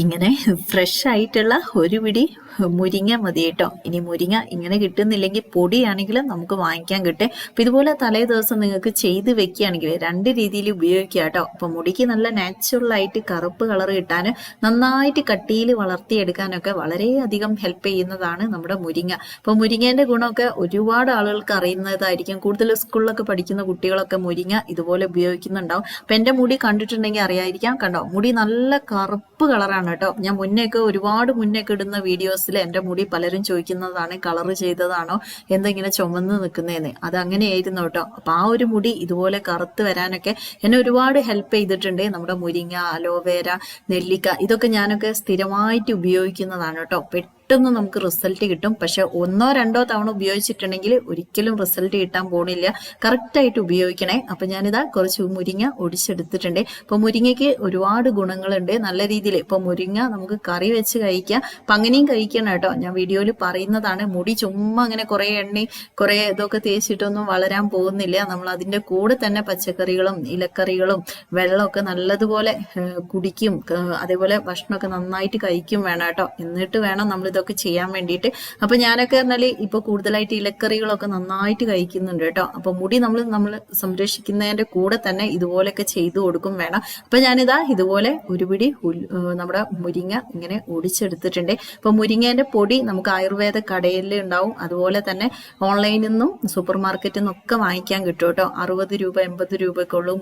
ഇങ്ങനെ ഫ്രഷ് ആയിട്ടുള്ള ഒരു പിടി മുരിങ്ങ മതി കേട്ടോ. ഇനി മുരിങ്ങ ഇങ്ങനെ കിട്ടുന്നില്ലെങ്കിൽ പൊടിയാണെങ്കിലും നമുക്ക് വാങ്ങിക്കാൻ കിട്ടും. അപ്പൊ ഇതുപോലെ തലേ ദിവസം നിങ്ങൾക്ക് ചെയ്ത് വെക്കുകയാണെങ്കിൽ രണ്ട് രീതിയിൽ ഉപയോഗിക്കുക കേട്ടോ. അപ്പൊ മുടിക്ക് നല്ല നാച്ചുറലായിട്ട് കറുപ്പ് കളർ കിട്ടാനും നന്നായിട്ട് കട്ടിയിൽ വളർത്തിയെടുക്കാനൊക്കെ വളരെയധികം ഹെൽപ്പ് ചെയ്യുന്നതാണ് നമ്മുടെ മുരിങ്ങ. അപ്പൊ മുരിങ്ങേന്റെ ഗുണമൊക്കെ ഒരുപാട് ആളുകൾക്ക് അറിയുന്നതായിരിക്കും. കൂടുതൽ സ്കൂളിലൊക്കെ പഠിക്കുന്ന കുട്ടികളൊക്കെ മുരിങ്ങ ഇതുപോലെ ഉപയോഗിക്കുന്നുണ്ടാവും. അപ്പൊ എന്റെ മുടി കണ്ടിട്ടുണ്ടെങ്കിൽ അറിയായിരിക്കാം. കണ്ടോ? മുടി നല്ല കറുപ്പ് കളറാണ് കേട്ടോ. ഞാൻ മുന്നേക്ക് ഒരുപാട് മുന്നേക്ക് ഇടുന്ന വീഡിയോസിൽ എന്റെ മുടി പലരും ചോദിക്കുന്നതാണ് കളർ ചെയ്തതാണോ എന്തെങ്കിലും ചുമന്ന് നിൽക്കുന്നതെന്ന് അത് അങ്ങനെയായിരുന്നു കേട്ടോ. അപ്പം ആ ഒരു മുടി ഇതുപോലെ കറുത്ത് വരാനൊക്കെ എന്നെ ഒരുപാട് ഹെൽപ്പ് ചെയ്തിട്ടുണ്ട്. നമ്മുടെ മുരിങ്ങ അലോവേര നെല്ലിക്ക ഇതൊക്കെ ഞാനൊക്കെ സ്ഥിരമായിട്ട് ഉപയോഗിക്കുന്നതാണ് കേട്ടോ. പെട്ടെന്ന് നമുക്ക് റിസൾട്ട് കിട്ടും. പക്ഷെ ഒന്നോ രണ്ടോ തവണ ഉപയോഗിച്ചിട്ടുണ്ടെങ്കിൽ ഒരിക്കലും റിസൾട്ട് കിട്ടാൻ പോണില്ല. കറക്റ്റായിട്ട് ഉപയോഗിക്കണേ. അപ്പൊ ഞാനിതാ കുറച്ച് മുരിങ്ങ ഒടിച്ചെടുത്തിട്ടുണ്ട്. ഇപ്പൊ മുരിങ്ങയ്ക്ക് ഒരുപാട് ഗുണങ്ങളുണ്ട്. നല്ല രീതിയിൽ ഇപ്പൊ മുരിങ്ങ നമുക്ക് കറി വെച്ച് കഴിക്കാം. അപ്പം അങ്ങനെയും കഴിക്കണം കേട്ടോ. ഞാൻ വീഡിയോയിൽ പറയുന്നതാണ്. മുടി ചുമ്മാ അങ്ങനെ കുറേ എണ്ണി കുറേ ഇതൊക്കെ തേച്ചിട്ടൊന്നും വളരാൻ പോകുന്നില്ല. നമ്മൾ അതിന്റെ കൂടെ തന്നെ പച്ചക്കറികളും ഇലക്കറികളും വെള്ളമൊക്കെ നല്ലതുപോലെ കുടിക്കും. അതേപോലെ ഭക്ഷണമൊക്കെ നന്നായിട്ട് കഴിക്കും വേണം കേട്ടോ. എന്നിട്ട് വേണം നമ്മൾ ഇതൊക്കെ ചെയ്യാൻ വേണ്ടിയിട്ട്. അപ്പൊ ഞാനൊക്കെ പറഞ്ഞാൽ ഇപ്പൊ കൂടുതലായിട്ട് ഇലക്കറികളൊക്കെ നന്നായിട്ട് കഴിക്കുന്നുണ്ട് കേട്ടോ. അപ്പൊ മുടി നമ്മൾ നമ്മൾ സംരക്ഷിക്കുന്നതിന്റെ കൂടെ തന്നെ ഇതുപോലെയൊക്കെ ചെയ്തു കൊടുക്കും വേണം. അപ്പൊ ഞാനിതാ ഇതുപോലെ ഒരു പിടി നമ്മുടെ മുരിങ്ങ ഇങ്ങനെ ഒടിച്ചെടുത്തിട്ടുണ്ട്. അപ്പൊ മുരിങ്ങേന്റെ പൊടി നമുക്ക് ആയുർവേദ കടയിൽ ഉണ്ടാവും. അതുപോലെ തന്നെ ഓൺലൈനിൽ നിന്നും സൂപ്പർ മാർക്കറ്റിൽ നിന്നൊക്കെ വാങ്ങിക്കാൻ കിട്ടും കേട്ടോ. അറുപത് രൂപ എൺപത് രൂപയൊക്കെ ഉള്ളൂ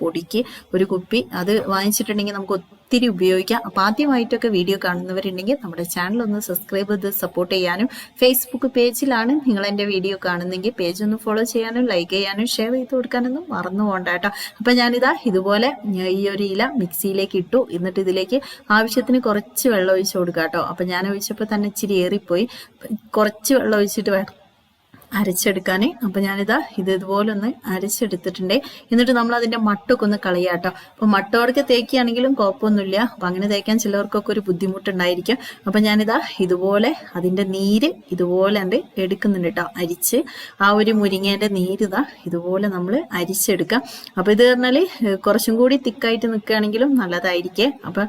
പൊടിക്ക് ഒരു കുപ്പി. അത് വാങ്ങിച്ചിട്ടുണ്ടെങ്കിൽ നമുക്ക് ഒത്തിരി ഉപയോഗിക്കാം. അപ്പോൾ ആദ്യമായിട്ടൊക്കെ വീഡിയോ കാണുന്നവരുണ്ടെങ്കിൽ നമ്മുടെ ചാനൽ ഒന്ന് സബ്സ്ക്രൈബ് ചെയ്ത് സപ്പോർട്ട് ചെയ്യാനും ഫേസ്ബുക്ക് പേജിലാണ് നിങ്ങൾ എന്റെ വീഡിയോ കാണുന്നെങ്കിൽ പേജ് ഒന്ന് ഫോളോ ചെയ്യാനും ലൈക്ക് ചെയ്യാനും ഷെയർ ചെയ്ത് കൊടുക്കാനൊന്നും മറന്നു പോകണ്ട കേട്ടോ. അപ്പം ഞാനിതാ ഇതുപോലെ ഈ ഒരു ഇല മിക്സിയിലേക്ക് ഇട്ടു. എന്നിട്ട് ഇതിലേക്ക് ആവശ്യത്തിന് കുറച്ച് വെള്ളം ഒഴിച്ച് കൊടുക്കാം കേട്ടോ. അപ്പം ഞാൻ ഒഴിച്ചപ്പോൾ തന്നെ ഇച്ചിരി ഏറിപ്പോയി. കുറച്ച് വെള്ളം ഒഴിച്ചിട്ട് വേണം അപ്പം ഞാനിതാ ഇത് ഇതുപോലെ ഒന്ന് അരച്ചെടുത്തിട്ടുണ്ട്. എന്നിട്ട് നമ്മൾ അതിന്റെ മട്ടൊക്കെ ഒന്ന് കളയാട്ടോ. അപ്പൊ മട്ടോടൊക്കെ തേക്കുകയാണെങ്കിലും കുഴപ്പമൊന്നുമില്ല. അപ്പൊ അങ്ങനെ തേക്കാൻ ചിലവർക്കൊക്കെ ഒരു ബുദ്ധിമുട്ടുണ്ടായിരിക്കും. അപ്പൊ ഞാനിതാ ഇതുപോലെ അതിന്റെ നീര് ഇതുപോലെ ഉണ്ട് എടുക്കുന്നുണ്ട് കേട്ടോ അരിച്ച്. ആ ഒരു മുരിങ്ങേന്റെ നീര് ഇതാ ഇതുപോലെ നമ്മൾ അരിച്ചെടുക്കാം. അപ്പൊ ഇത് പറഞ്ഞാൽ ഏഹ്, കുറച്ചും കൂടി തിക്കായിട്ട് നിൽക്കുകയാണെങ്കിലും നല്ലതായിരിക്കേ. അപ്പൊ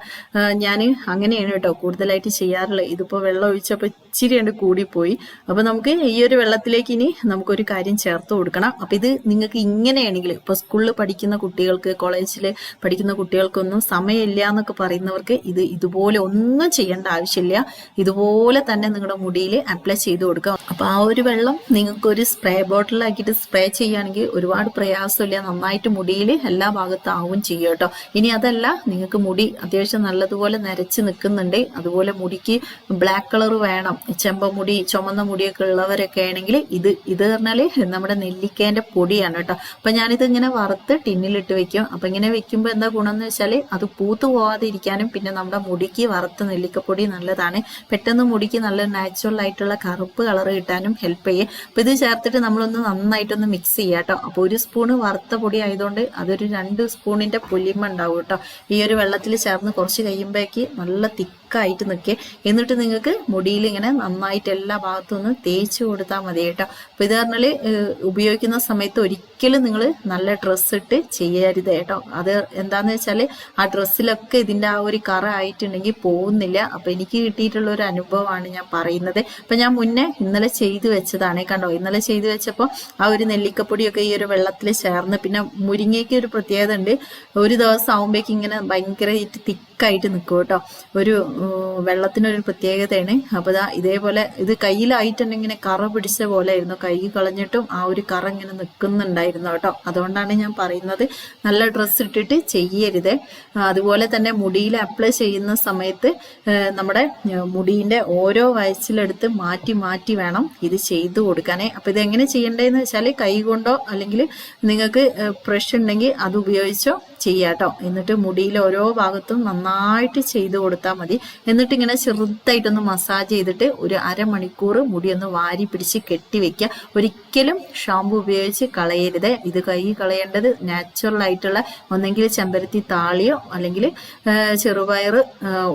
ഞാൻ അങ്ങനെയാണ് കേട്ടോ കൂടുതലായിട്ട് ചെയ്യാറുള്ളത്. ഇതിപ്പോ വെള്ളം ഒഴിച്ചപ്പോൾ ഇച്ചിരി കണ്ട് കൂടിപ്പോയി. അപ്പൊ നമുക്ക് ഈ ഒരു വെള്ളത്തിലേക്ക് ഇനി നമുക്കൊരു കാര്യം ചേർത്ത് കൊടുക്കണം. അപ്പൊ ഇത് നിങ്ങൾക്ക് ഇങ്ങനെയാണെങ്കിൽ ഇപ്പൊ സ്കൂളിൽ പഠിക്കുന്ന കുട്ടികൾക്ക് കോളേജിൽ പഠിക്കുന്ന കുട്ടികൾക്കൊന്നും സമയമില്ല എന്നൊക്കെ പറയുന്നവർക്ക് ഇത് ഇതുപോലെ ഒന്നും ചെയ്യേണ്ട ആവശ്യമില്ല. ഇതുപോലെ തന്നെ നിങ്ങളുടെ മുടിയിൽ അപ്ലൈ ചെയ്ത് കൊടുക്കുക. അപ്പൊ ആ ഒരു വെള്ളം നിങ്ങൾക്ക് ഒരു സ്പ്രേ ബോട്ടിലാക്കിയിട്ട് സ്പ്രേ ചെയ്യുകയാണെങ്കിൽ ഒരുപാട് പ്രയാസമില്ല. നന്നായിട്ട് മുടിയിൽ എല്ലാ ഭാഗത്താവും ചെയ്യുക ചെയ്യും കേട്ടോ. ഇനി അതല്ല നിങ്ങൾക്ക് മുടി അത്യാവശ്യം നല്ലതുപോലെ നരച്ച് നിൽക്കുന്നുണ്ട്. അതുപോലെ മുടിക്ക് ബ്ലാക്ക് കളർ വേണം. ചെമ്പ മുടി ചുമന്ന മുടിയൊക്കെ ഉള്ളവരൊക്കെ ആണെങ്കിൽ ഇത് ഇത് പറഞ്ഞാൽ നമ്മുടെ നെല്ലിക്കേന്റെ പൊടിയാണ് കേട്ടോ. അപ്പൊ ഞാനിത് ഇങ്ങനെ വറുത്ത് ടിന്നിലിട്ട് വെക്കും. അപ്പൊ ഇങ്ങനെ വെക്കുമ്പോൾ എന്താ ഗുണം എന്ന് വെച്ചാൽ അത് പൂത്തു പോവാതിരിക്കാനും പിന്നെ നമ്മുടെ മുടിക്ക് വറുത്ത നെല്ലിക്കപ്പൊടി നല്ലതാണ്. പെട്ടെന്ന് മുടിക്ക് നല്ല നാച്ചുറൽ ആയിട്ടുള്ള കറുപ്പ് കളർ കിട്ടാനും ഹെൽപ്പ് ചെയ്യും. അപ്പൊ ഇത് ചേർത്തിട്ട് നമ്മളൊന്ന് നന്നായിട്ടൊന്ന് മിക്സ് ചെയ്യാം കേട്ടോ. അപ്പൊ ഒരു സ്പൂണ് വറുത്ത പൊടി ആയതുകൊണ്ട് അതൊരു രണ്ട് സ്പൂണിന്റെ പൊലിമ ഉണ്ടാവും കേട്ടോ. ഈ ഒരു വെള്ളത്തിൽ ചേർന്ന് കുറച്ച് കഴിയുമ്പോഴേക്ക് നല്ല തിക്കായിട്ട് നിൽക്കുക എന്നിട്ട് നിങ്ങൾക്ക് മുടിയിൽ ഇങ്ങനെ നന്നായിട്ട് എല്ലാ ഭാഗത്തും ഒന്ന് തേച്ച് കൊടുത്താൽ മതി കേട്ടോ. അപ്പൊ ഇത് പറഞ്ഞാൽ ഉപയോഗിക്കുന്ന സമയത്ത് ഒരിക്കലും നിങ്ങൾ നല്ല ഡ്രസ്സ് ഇട്ട് ചെയ്യരുത് കേട്ടോ. അത് എന്താന്ന് വെച്ചാൽ ആ ഡ്രസ്സിലൊക്കെ ഇതിന്റെ ആ ഒരു കറ ആയിട്ടുണ്ടെങ്കിൽ പോകുന്നില്ല. അപ്പൊ എനിക്ക് കിട്ടിയിട്ടുള്ള ഒരു അനുഭവമാണ് ഞാൻ പറയുന്നത്. അപ്പൊ ഞാൻ മുന്നേ ഇന്നലെ ചെയ്തു വെച്ചതാണ് കണ്ടോ? ഇന്നലെ ചെയ്തു വെച്ചപ്പോൾ ആ ഒരു നെല്ലിക്കപ്പൊടിയൊക്കെ ഈ ഒരു വെള്ളത്തിൽ ചേർന്ന് പിന്നെ മുരിങ്ങയ്ക്ക് ഒരു പ്രത്യേകത ഉണ്ട്. ഒരു ദിവസം ആവുമ്പോഴേക്കും ഇങ്ങനെ ഭയങ്കരമായിട്ട് തിക്കായിട്ട് നിൽക്കും കേട്ടോ. ഒരു വെള്ളത്തിനൊരു പ്രത്യേകതയാണ്. അപ്പൊ ഇതാ ഇതേപോലെ ഇത് കയ്യിലായിട്ടുണ്ടെങ്കിൽ കറ പിടിച്ച പോലെ ആയിരുന്നു കൈ കളഞ്ഞിട്ടും ആ ഒരു കറ ഇങ്ങനെ നിൽക്കുന്നുണ്ടായിരുന്നു കേട്ടോ. അതുകൊണ്ടാണ് ഞാൻ പറയുന്നത് നല്ല ഡ്രസ്സ് ഇട്ടിട്ട് ചെയ്യരുത്. അതുപോലെ തന്നെ മുടിയിൽ അപ്ലൈ ചെയ്യുന്ന സമയത്ത് നമ്മുടെ മുടിയിന്റെ ഓരോ വയസ്സിലെടുത്ത് മാറ്റി മാറ്റി വേണം ഇത് ചെയ്തു കൊടുക്കാനേ. അപ്പോൾ ഇതെങ്ങനെ ചെയ്യേണ്ടതെന്ന് വെച്ചാൽ കൈ കൊണ്ടോ അല്ലെങ്കിൽ നിങ്ങൾക്ക് ബ്രഷ് ഉണ്ടെങ്കിൽ അത് ഉപയോഗിച്ചോ ചെയ്യാട്ടോ. എന്നിട്ട് മുടിയിൽ ഓരോ ഭാഗത്തും നന്നായിട്ട് ചെയ്ത് കൊടുത്താൽ മതി. എന്നിട്ട് ഇങ്ങനെ ചെറുതായിട്ടൊന്ന് മസാജ് ചെയ്തിട്ട് ഒരു അരമണിക്കൂർ മുടി ഒന്ന് വാരി പിടിച്ച് കെട്ടി വെക്കുക ഒരിക്കലും ഷാമ്പു ഉപയോഗിച്ച് കളയരുത്. ഇത് കൈ കളയേണ്ടത് നാച്ചുറൽ ആയിട്ടുള്ള ഒന്നെങ്കിൽ ചെമ്പരത്തി താളിയോ അല്ലെങ്കിൽ ചെറുപയർ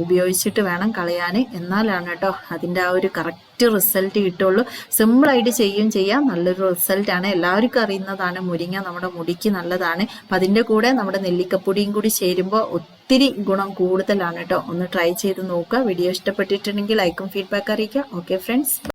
ഉപയോഗിച്ചിട്ട് വേണം കളയാൻ. എന്നാലാണ് കേട്ടോ അതിന്റെ ആ ഒരു കറക്റ്റ് റിസൾട്ട് കിട്ടുള്ളൂ. സിമ്പിളായിട്ട് ചെയ്യും ചെയ്യാം. നല്ലൊരു റിസൾട്ടാണ് എല്ലാവർക്കും അറിയുന്നതാണ്. മുരിങ്ങ നമ്മുടെ മുടിക്ക് നല്ലതാണ്. അപ്പം അതിന്റെ കൂടെ നമ്മുടെ നെല്ലിക്കപ്പൊടിയും കൂടി ചേരുമ്പോൾ ഒത്തിരി ഗുണം കൂടുതലാണ് കേട്ടോ ഒന്ന് ട്രൈ ചെയ്ത് നോക്കുക. വീഡിയോ ഇഷ്ടപ്പെട്ടിട്ടുണ്ടെങ്കിൽ ലൈക്കും ഫീഡ്ബാക്ക് അറിയിക്കുക. Okay friends